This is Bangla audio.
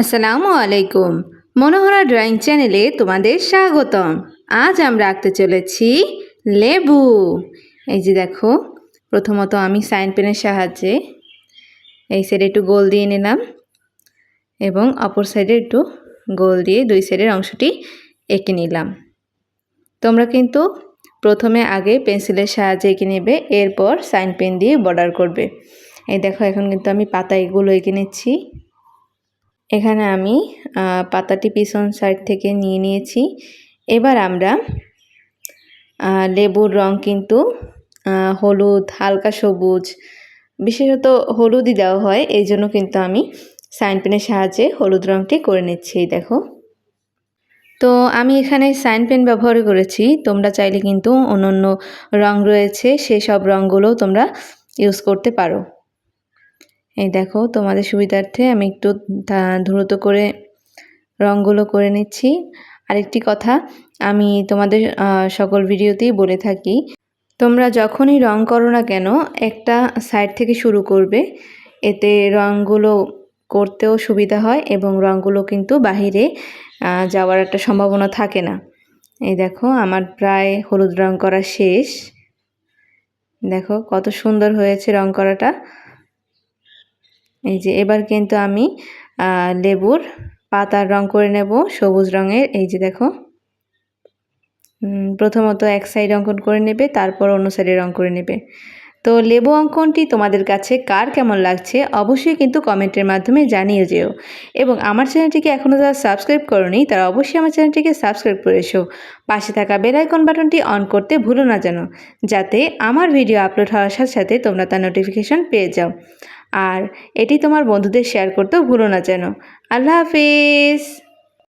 আসসালামু আলাইকুম। মনোহরা ড্রয়িং চ্যানেলে তোমাদের স্বাগতম। আজ আমরা আঁকতে চলেছি লেবু। এই যে দেখো, প্রথমত আমি সাইন পেনের সাহায্যে এই সাইডে একটু গোল দিয়ে নিলাম এবং অপর সাইডে একটু গোল দিয়ে দুই সাইডের অংশটি এঁকে নিলাম। তোমরা কিন্তু প্রথমে আগে পেন্সিলের সাহায্যে এঁকে নেবে, এরপর সাইন পেন দিয়ে বর্ডার করবে। এই দেখো, এখন কিন্তু আমি পাতা এগুলো এঁকে নিচ্ছি। এখানে আমি পাতাটি পিছন সাইড থেকে নিয়ে নিয়েছি। এবার আমরা লেবুর রং কিন্তু হলুদ, হালকা সবুজ, বিশেষত হলুদই দেওয়া হয়। এই জন্য কিন্তু আমি সাইন পেনের সাহায্যে হলুদ রংটি করে নিচ্ছি দেখো। তো আমি এখানে সাইন পেন ব্যবহার করেছি। তোমরা চাইলে কিন্তু অন্য অন্য রং রয়েছে সেই সব রঙগুলোও তোমরা ইউজ করতে পারো। এই দেখো, তোমাদের সুবিধার্থে আমি একটু দ্রুত করে রঙগুলো করে নিচ্ছি। আরেকটি কথা, আমি তোমাদের সকল ভিডিওতেই বলে থাকি, তোমরা যখনই রং করো না কেন, একটা সাইড থেকে শুরু করবে। এতে রঙগুলো করতেও সুবিধা হয় এবং রঙগুলো কিন্তু বাহিরে যাওয়ার একটা সম্ভাবনা থাকে না। এই দেখো, আমার প্রায় হলুদ রং করা শেষ। দেখো, কত সুন্দর হয়েছে রং করাটা। এই যে, এবার কিন্তু আমি লেবুর পাতার রং করে নেব, সবুজ রঙের, এই যে দেখো। প্রথমত এক সাইড অঙ্কন করে নেবে, তারপর অন্য সাইডে রং করে নেবে। তো লেবু অঙ্কনটি তোমাদের কাছে কার কেমন লাগছে অবশ্যই কিন্তু কমেন্টের মাধ্যমে জানিয়ে যেও। এবং আমার চ্যানেলটিকে এখনও যারা সাবস্ক্রাইব করনি, তারা অবশ্যই আমার চ্যানেলটিকে সাবস্ক্রাইব করে এসো। পাশে থাকা বেল আইকন বাটনটি অন করতে ভুলো না যেন, যাতে আমার ভিডিও আপলোড হওয়ার সাথে সাথে তোমরা তার নোটিফিকেশন পেয়ে যাও। আর এটি তোমার বন্ধুদের শেয়ার করতেও ভুলো না যেন। আল্লাহ হাফিজ!